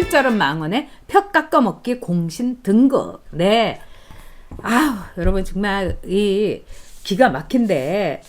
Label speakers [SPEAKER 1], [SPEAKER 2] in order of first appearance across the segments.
[SPEAKER 1] 실절은 망언에 펴 깎아먹기 공신 등급. 네. 아우, 여러분 정말 이 기가 막힌데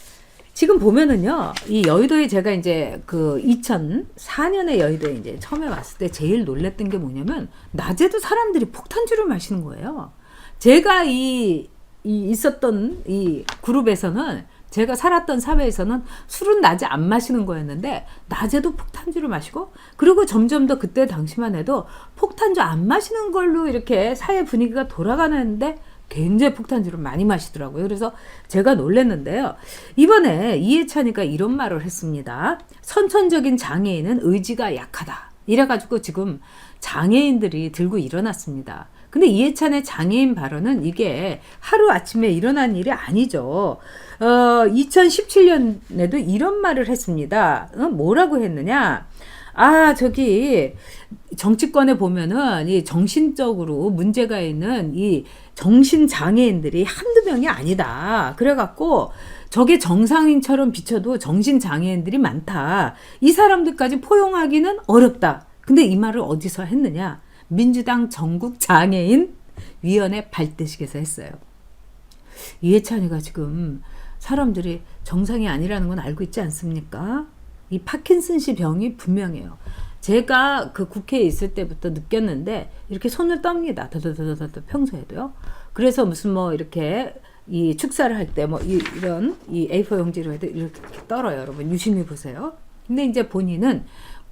[SPEAKER 1] 지금 보면은요, 이 여의도에 제가 이제 그 2004년에 여의도에 이제 처음에 왔을 때 제일 놀랬던 게 뭐냐면 낮에도 사람들이 폭탄주를 마시는 거예요. 제가 이, 이 있었던 이 그룹에서는 제가 살았던 사회에서는 술은 낮에 안 마시는 거였는데 낮에도 폭탄주를 마시고 그리고 점점 더 그때 당시만 해도 폭탄주 안 마시는 걸로 이렇게 사회 분위기가 돌아가는데 굉장히 폭탄주를 많이 마시더라고요. 그래서 제가 놀랐는데요. 이번에 이해찬이가 이런 말을 했습니다. 선천적인 장애인은 의지가 약하다. 이래가지고 지금 장애인들이 들고 일어났습니다. 근데 이해찬의 장애인 발언은 이게 하루아침에 일어난 일이 아니죠. 어, 2017년에도 이런 말을 했습니다. 어, 뭐라고 했느냐? 아, 저기, 정치권에 보면은 이 정신적으로 문제가 있는 이 정신장애인들이 한두 명이 아니다. 그래갖고 저게 정상인처럼 비춰도 정신장애인들이 많다. 이 사람들까지 포용하기는 어렵다. 근데 이 말을 어디서 했느냐? 민주당 전국 장애인 위원회 발대식에서 했어요. 이해찬이가 지금 사람들이 정상이 아니라는 건 알고 있지 않습니까? 이 파킨슨씨 병이 분명해요. 제가 그 국회에 있을 때부터 느꼈는데 이렇게 손을 떱니다. 더더더더더 평소에도요. 그래서 무슨 뭐 이렇게 이 축사를 할 때 뭐 이런 이 A4 용지로 해도 이렇게 떨어요. 여러분 유심히 보세요. 근데 이제 본인은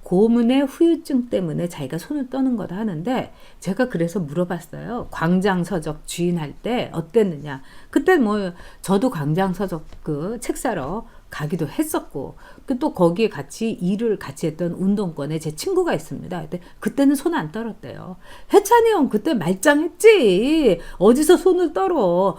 [SPEAKER 1] 고문의 후유증 때문에 자기가 손을 떠는 거다 하는데 제가 그래서 물어봤어요. 광장 서적 주인할 때 어땠느냐. 그때 뭐 저도 광장 서적 그 책 사러 가기도 했었고 그또 거기에 같이 일을 같이 했던 운동권에 제 친구가 있습니다. 근데 그때는 손 안 떨었대요. 해찬이 형 그때 말짱했지. 어디서 손을 떨어.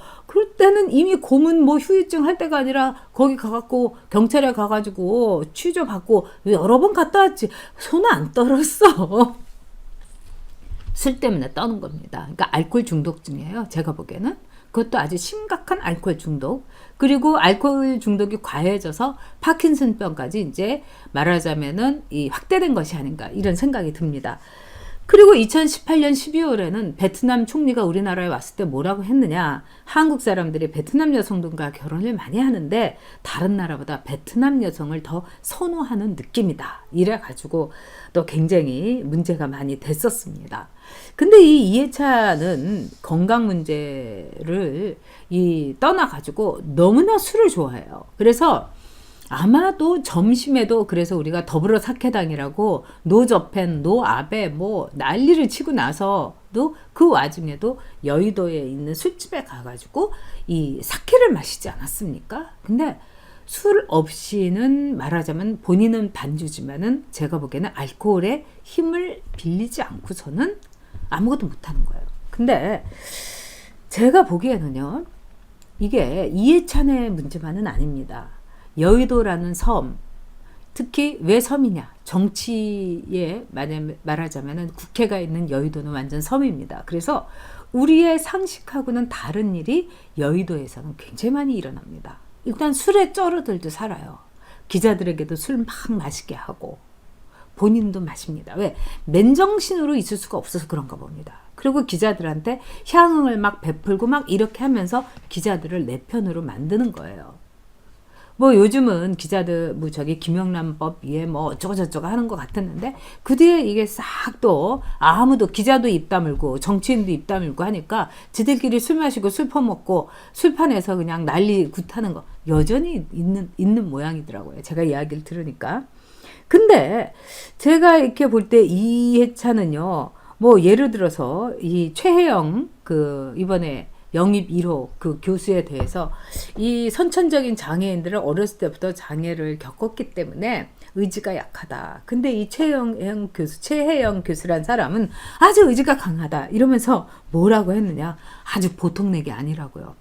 [SPEAKER 1] 그럴 때는 이미 고문 뭐 후유증 할 때가 아니라 거기 가갖고 경찰에 가가지고 취조 받고 여러 번 갔다 왔지. 손 안 떨었어. 술 때문에 떠는 겁니다. 그러니까 알코올 중독증이에요. 제가 보기에는. 그것도 아주 심각한 알코올 중독. 그리고 알코올 중독이 과해져서 파킨슨병까지 이제 말하자면은 이 확대된 것이 아닌가 이런 생각이 듭니다. 그리고 2018년 12월에는 베트남 총리가 우리나라에 왔을 때 뭐라고 했느냐. 한국 사람들이 베트남 여성들과 결혼을 많이 하는데 다른 나라보다 베트남 여성을 더 선호하는 느낌이다. 이래 가지고 또 굉장히 문제가 많이 됐었습니다. 근데 이 이해찬은 건강 문제를 이 떠나 가지고 너무나 술을 좋아해요. 그래서 아마도 점심에도 그래서 우리가 더불어 사케당이라고 노저펜, 노아베 뭐 난리를 치고 나서도 그 와중에도 여의도에 있는 술집에 가가지고 이 사케를 마시지 않았습니까? 근데 술 없이는 말하자면 본인은 반주지만은 제가 보기에는 알코올에 힘을 빌리지 않고서는 아무것도 못하는 거예요. 근데 제가 보기에는요, 이게 이해찬의 문제만은 아닙니다. 여의도라는 섬, 특히 왜 섬이냐? 정치에 말하자면 국회가 있는 여의도는 완전 섬입니다. 그래서 우리의 상식하고는 다른 일이 여의도에서는 굉장히 많이 일어납니다. 일단 술에 쩔어들도 살아요. 기자들에게도 술 막 마시게 하고 본인도 마십니다. 왜? 맨정신으로 있을 수가 없어서 그런가 봅니다. 그리고 기자들한테 향응을 막 베풀고 막 이렇게 하면서 기자들을 내 편으로 만드는 거예요. 뭐 요즘은 기자들 뭐 저기 김영란법 위에 뭐 어쩌고 저쩌고 하는 것 같았는데 그 뒤에 이게 싹 또 아무도 기자도 입 다물고 정치인도 입 다물고 하니까 지들끼리 술 마시고 술 퍼먹고 술판에서 그냥 난리 굿하는 거 여전히 있는 있는 모양이더라고요. 제가 이야기를 들으니까. 근데 제가 이렇게 볼 때 이해찬은요. 뭐 예를 들어서 이 최혜영 그 이번에 영입 1호 그 교수에 대해서 이 선천적인 장애인들은 어렸을 때부터 장애를 겪었기 때문에 의지가 약하다. 근데 이 최혜영 교수, 최혜영 교수란 사람은 아주 의지가 강하다. 이러면서 뭐라고 했느냐? 아주 보통 내기 아니라고요.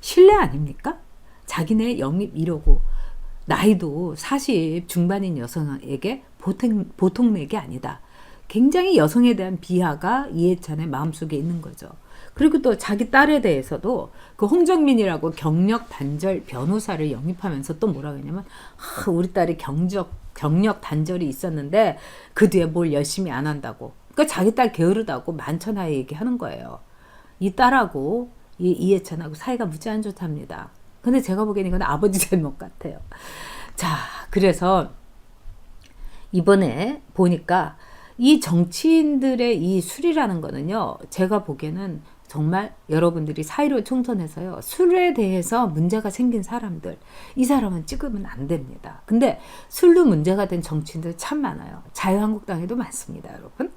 [SPEAKER 1] 신뢰 아닙니까? 자기네 영입 1호고 나이도 40 중반인 여성에게 보통, 보통 내기 아니다. 굉장히 여성에 대한 비하가 이해찬의 마음속에 있는 거죠. 그리고 또 자기 딸에 대해서도 그 홍정민이라고 경력 단절 변호사를 영입하면서 또 뭐라고 했냐면 아, 우리 딸이 경적 경력 단절이 있었는데 그 뒤에 뭘 열심히 안 한다고 그러니까 자기 딸 게으르다고 만천하에 얘기하는 거예요. 이 딸하고 이 이해찬하고 사이가 무지 안 좋답니다. 근데 제가 보기에는 이건 아버지 잘못 같아요. 자, 그래서 이번에 보니까 이 정치인들의 이 술이라는 거는요, 제가 보기에는 정말 여러분들이 사이로 총선해서요, 술에 대해서 문제가 생긴 사람들, 이 사람은 찍으면 안 됩니다. 근데 술로 문제가 된 정치인들 참 많아요. 자유한국당에도 많습니다, 여러분.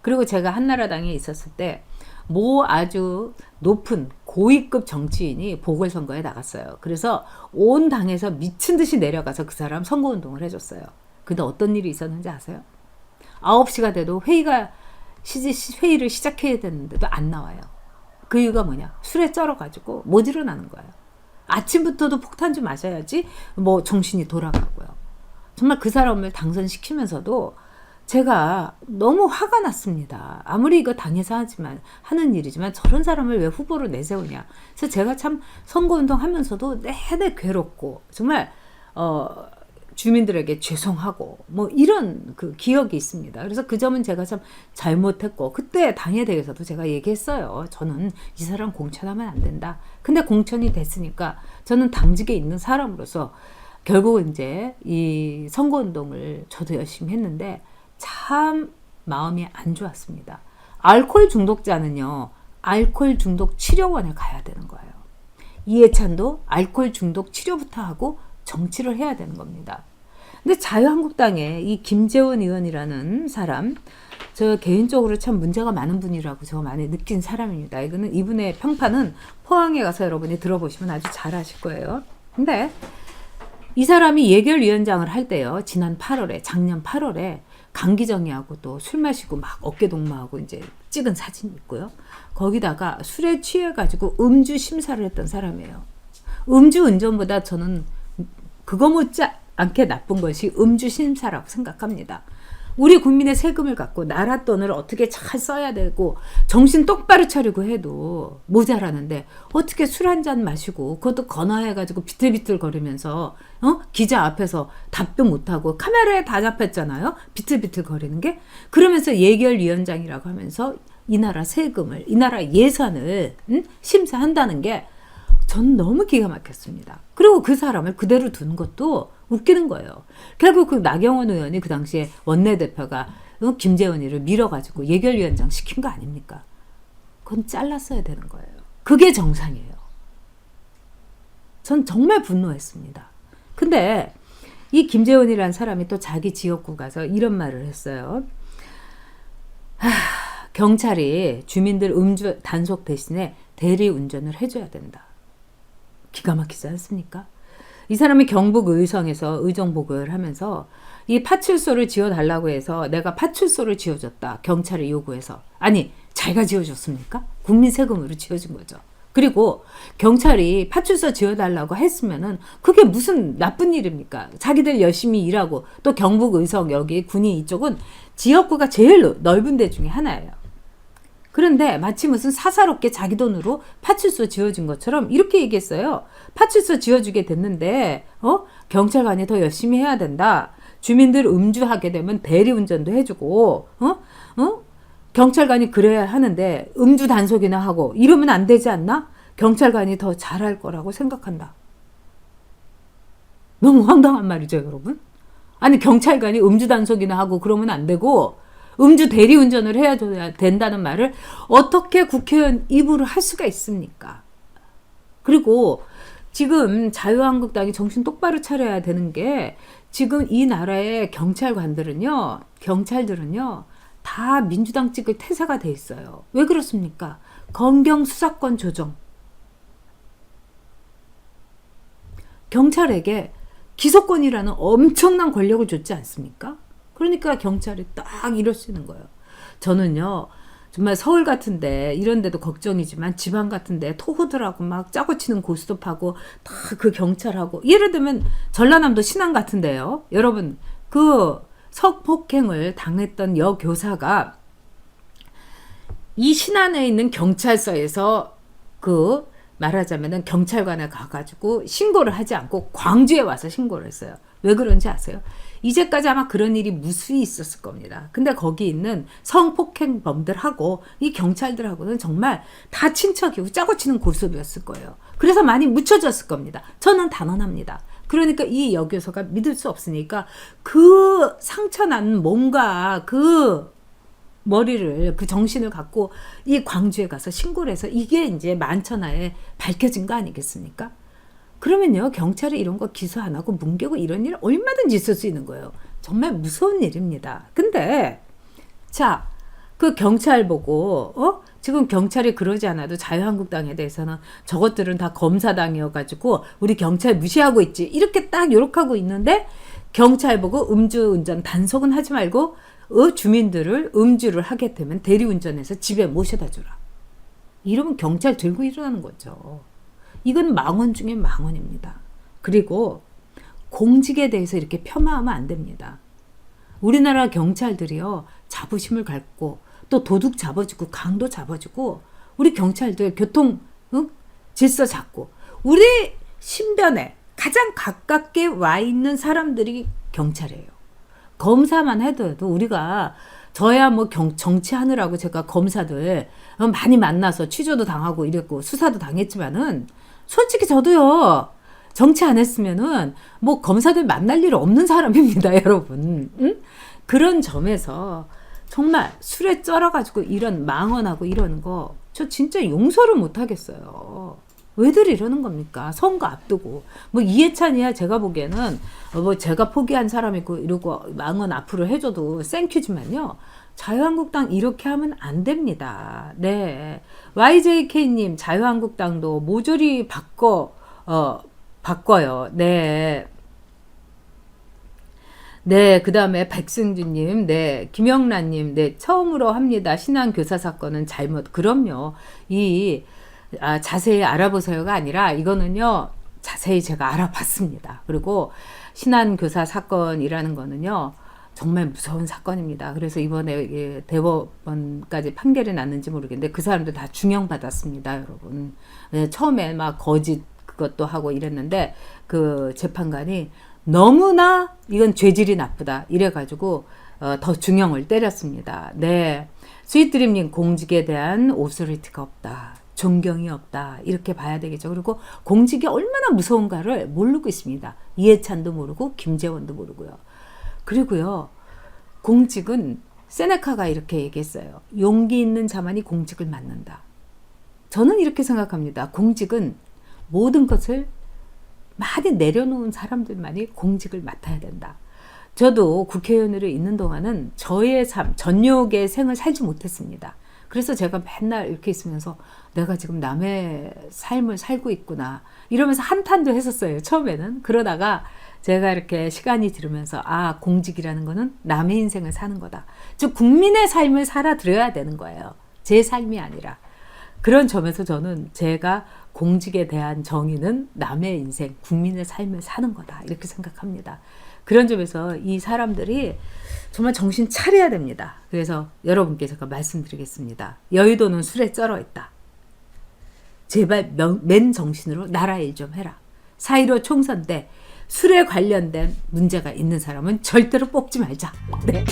[SPEAKER 1] 그리고 제가 한나라당에 있었을 때, 모 아주 높은 고위급 정치인이 보궐선거에 나갔어요. 그래서 온 당에서 미친 듯이 내려가서 그 사람 선거운동을 해줬어요. 근데 어떤 일이 있었는지 아세요? 9시가 돼도 회의가 시, 회의를 시작해야 되는데도 안 나와요. 그 이유가 뭐냐? 술에 쩔어가지고 못 일어나는 거예요. 아침부터도 폭탄 좀 마셔야지 뭐 정신이 돌아가고요. 정말 그 사람을 당선시키면서도 제가 너무 화가 났습니다. 아무리 이거 당해서 하지만 하는 일이지만 저런 사람을 왜 후보로 내세우냐. 그래서 제가 참 선거운동 하면서도 내내 괴롭고 정말 어 주민들에게 죄송하고 뭐 이런 그 기억이 있습니다. 그래서 그 점은 제가 참 잘못했고 그때 당에 대해서도 제가 얘기했어요. 저는 이 사람 공천하면 안 된다. 근데 공천이 됐으니까 저는 당직에 있는 사람으로서 결국 이제 이 선거운동을 저도 열심히 했는데 참 마음이 안 좋았습니다. 알코올 중독자는요, 알코올 중독 치료원에 가야 되는 거예요. 이해찬도 알코올 중독 치료부터 하고 정치를 해야 되는 겁니다. 근데 자유한국당의 이 김재원 의원이라는 사람, 저 개인적으로 참 문제가 많은 분이라고 저 많이 느낀 사람입니다. 이거는 이분의 평판은 포항에 가서 여러분이 들어보시면 아주 잘 아실 거예요. 근데 이 사람이 예결위원장을 할 때요, 지난 8월에, 작년 8월에 강기정이하고 또 술 마시고 막 어깨 동무하고 이제 찍은 사진이 있고요. 거기다가 술에 취해가지고 음주 심사를 했던 사람이에요. 음주 운전보다 저는 그거 못지 않게 나쁜 것이 음주 심사라고 생각합니다. 우리 국민의 세금을 갖고 나라 돈을 어떻게 잘 써야 되고 정신 똑바로 차리고 해도 모자라는데 어떻게 술 한 잔 마시고 그것도 건화해가지고 비틀비틀 거리면서 어 기자 앞에서 답도 못하고 카메라에 다 잡혔잖아요 비틀비틀 거리는 게 그러면서 예결위원장이라고 하면서 이 나라 세금을 이 나라 예산을 응? 심사한다는 게 전 너무 기가 막혔습니다. 그리고 그 사람을 그대로 둔 것도 웃기는 거예요. 결국 그 나경원 의원이 그 당시에 원내대표가 어, 김재원이를 밀어가지고 예결위원장 시킨 거 아닙니까? 그건 잘랐어야 되는 거예요. 그게 정상이에요. 전 정말 분노했습니다. 근데 이 김재원이라는 사람이 또 자기 지역구 가서 이런 말을 했어요. 하, 경찰이 주민들 음주 단속 대신에 대리 운전을 해줘야 된다. 기가 막히지 않습니까? 이 사람이 경북 의성에서 의정복을 하면서 이 파출소를 지어달라고 해서 내가 파출소를 지어줬다. 경찰이 요구해서. 아니, 자기가 지어줬습니까? 국민 세금으로 지어준 거죠. 그리고 경찰이 파출소 지어달라고 했으면은 그게 무슨 나쁜 일입니까? 자기들 열심히 일하고 또 경북 의성 여기 군이 이쪽은 지역구가 제일 넓은 데 중에 하나예요. 그런데 마치 무슨 사사롭게 자기 돈으로 파출소 지어준 것처럼 이렇게 얘기했어요. 파출소 지어주게 됐는데, 어? 경찰관이 더 열심히 해야 된다. 주민들 음주하게 되면 대리운전도 해주고, 어? 어? 경찰관이 그래야 하는데 음주 단속이나 하고 이러면 안 되지 않나? 경찰관이 더 잘할 거라고 생각한다. 너무 황당한 말이죠, 여러분? 아니, 경찰관이 음주 단속이나 하고 그러면 안 되고, 음주 대리운전을 해야 된다는 말을 어떻게 국회의원 입으로 할 수가 있습니까? 그리고 지금 자유한국당이 정신 똑바로 차려야 되는 게 지금 이 나라의 경찰관들은요, 경찰들은요, 다 민주당 측의 태세가 돼 있어요. 왜 그렇습니까? 검경 수사권 조정. 경찰에게 기소권이라는 엄청난 권력을 줬지 않습니까? 그러니까 경찰이 딱 이럴 수 있는 거예요. 저는요, 정말 서울 같은데 이런 데도 걱정이지만 지방 같은데 토호들하고 막 짜고 치는 고스톱하고 다 그 경찰하고 예를 들면 전라남도 신안 같은데요. 여러분 그 성폭행을 당했던 여교사가 이 신안에 있는 경찰서에서 그 말하자면은 경찰관에 가가지고 신고를 하지 않고 광주에 와서 신고를 했어요. 왜 그런지 아세요? 이제까지 아마 그런 일이 무수히 있었을 겁니다. 근데 거기 있는 성폭행범들하고 이 경찰들하고는 정말 다 친척이고 짜고 치는 고수였을 거예요. 그래서 많이 묻혀졌을 겁니다. 저는 단언합니다. 그러니까 이 여교서가 믿을 수 없으니까 그 상처난 몸과 그 머리를 그 정신을 갖고 이 광주에 가서 신고를 해서 이게 이제 만천하에 밝혀진 거 아니겠습니까? 그러면요 경찰이 이런 거 기소 안 하고 뭉개고 이런 일 얼마든지 있을 수 있는 거예요. 정말 무서운 일입니다. 근데 자 그 경찰 보고 어 지금 경찰이 그러지 않아도 자유한국당에 대해서는 저것들은 다 검사당이어가지고 우리 경찰 무시하고 있지 이렇게 딱 요렇게 하고 있는데 경찰 보고 음주운전 단속은 하지 말고 어, 주민들을 음주를 하게 되면 대리운전해서 집에 모셔다 주라. 이러면 경찰 들고 일어나는 거죠. 이건 망언 중에 망언입니다. 그리고 공직에 대해서 이렇게 폄하하면 안 됩니다. 우리나라 경찰들이요 자부심을 갖고 또 도둑 잡아주고 강도 잡아주고 우리 경찰들 교통 응? 질서 잡고 우리 신변에 가장 가깝게 와 있는 사람들이 경찰이에요. 검사만 해도 우리가 저야 뭐 경, 정치하느라고 제가 검사들 많이 만나서 취조도 당하고 이랬고 수사도 당했지만은 솔직히 저도요 정치 안 했으면은 뭐 검사들 만날 일 없는 사람입니다 여러분 응? 그런 점에서 정말 술에 쩔어가지고 이런 망언하고 이러는 거 저 진짜 용서를 못 하겠어요. 왜들 이러는 겁니까? 선거 앞두고. 뭐 이해찬이야 제가 보기에는 어, 뭐 제가 포기한 사람이고 이러고 망언 앞으로 해줘도 땡큐지만요. 자유한국당 이렇게 하면 안 됩니다. 네. YJK님 자유한국당도 모조리 바꿔, 어, 바꿔요. 네. 네, 그 다음에 백승주님, 네, 김영란님, 네, 처음으로 합니다. 신앙교사 사건은 잘못. 그럼요. 이, 아, 자세히 알아보세요가 아니라 이거는요, 자세히 제가 알아봤습니다. 그리고 신앙교사 사건이라는 거는요, 정말 무서운 사건입니다. 그래서 이번에 대법원까지 판결이 났는지 모르겠는데 그 사람들 다 중형 받았습니다, 여러분. 네, 처음에 막 거짓 그것도 하고 이랬는데 그 재판관이 너무나 이건 죄질이 나쁘다 이래가지고 어, 더 중형을 때렸습니다. 네, 스윗드림님 공직에 대한 오소리티가 없다. 존경이 없다. 이렇게 봐야 되겠죠. 그리고 공직이 얼마나 무서운가를 모르고 있습니다. 이해찬도 모르고 김재원도 모르고요. 그리고요. 공직은 세네카가 이렇게 얘기했어요. 용기 있는 자만이 공직을 맡는다. 저는 이렇게 생각합니다. 공직은 모든 것을 많이 내려놓은 사람들만이 공직을 맡아야 된다. 저도 국회의원으로 있는 동안은 저의 삶, 전역의 생을 살지 못했습니다. 그래서 제가 맨날 이렇게 있으면서 내가 지금 남의 삶을 살고 있구나. 이러면서 한탄도 했었어요. 처음에는. 그러다가 제가 이렇게 시간이 들으면서 아, 공직이라는 거는 남의 인생을 사는 거다. 즉, 국민의 삶을 살아드려야 되는 거예요. 제 삶이 아니라. 그런 점에서 저는 제가 공직에 대한 정의는 남의 인생, 국민의 삶을 사는 거다. 이렇게 생각합니다. 그런 점에서 이 사람들이 정말 정신 차려야 됩니다. 그래서 여러분께 제가 말씀드리겠습니다. 여의도는 술에 쩔어 있다. 제발 명, 맨 정신으로 나라 일 좀 해라. 4.15 총선 때 술에 관련된 문제가 있는 사람은 절대로 뽑지 말자. 네.